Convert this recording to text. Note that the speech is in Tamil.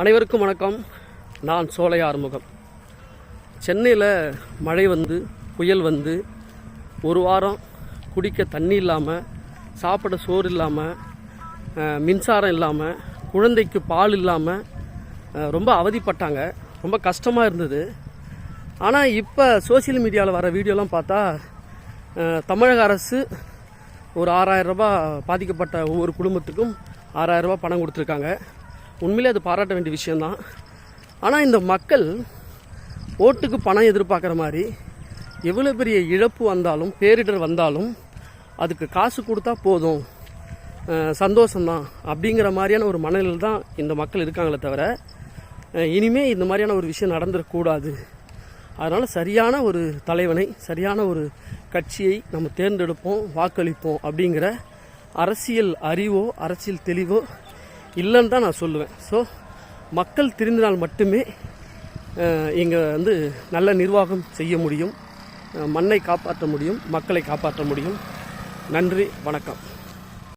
அனைவருக்கும் வணக்கம். நான் சோலை ஆறுமுகம். சென்னையில் மழை வந்து புயல் வந்து ஒரு வாரம் குடிக்க தண்ணி இல்லாமல் சாப்பிட சோறு இல்லாமல் மின்சாரம் இல்லாமல் குழந்தைக்கு பால் இல்லாமல் ரொம்ப அவதிப்பட்டாங்க. ரொம்ப கஷ்டமாக இருந்தது. ஆனால் இப்போ சோஷியல் மீடியாவில் வர வீடியோலாம் பார்த்தா தமிழக அரசு ஒரு ஆறாயிரம் ரூபாய் பாதிக்கப்பட்ட ஒவ்வொரு குடும்பத்துக்கும் ஆறாயிரம் ரூபாய் பணம் கொடுத்துருக்காங்க. உண்மையிலே அது பாராட்ட வேண்டிய விஷயந்தான் ஆனால் இந்த மக்கள் ஓட்டுக்கு பணம் எதிர்பார்க்குற மாதிரி எவ்வளோ பெரிய இழப்பு வந்தாலும் பேரிடர் வந்தாலும் அதுக்கு காசு கொடுத்தா போதும் சந்தோஷம்தான் அப்படிங்கிற மாதிரியான ஒரு மனநிலையில் தான் இந்த மக்கள் இருக்காங்களே தவிர இனிமேல் இனிமே இந்த மாதிரியான ஒரு விஷயம் நடந்துடக்கூடாது. அதனால் சரியான ஒரு தலைவனை சரியான ஒரு கட்சியை நம்ம தேர்ந்தெடுப்போம் வாக்களிப்போம் அப்படிங்கிற அரசியல் அறிவோ அரசியல் தெளிவோ இல்லைன்னு தான் நான் சொல்லுவேன். ஸோ மக்கள் திருந்தினால் மட்டுமே இங்கே வந்து நல்ல நிர்வாகம் செய்ய முடியும். மண்ணை காப்பாற்ற முடியும் மக்களை காப்பாற்ற முடியும். நன்றி வணக்கம்.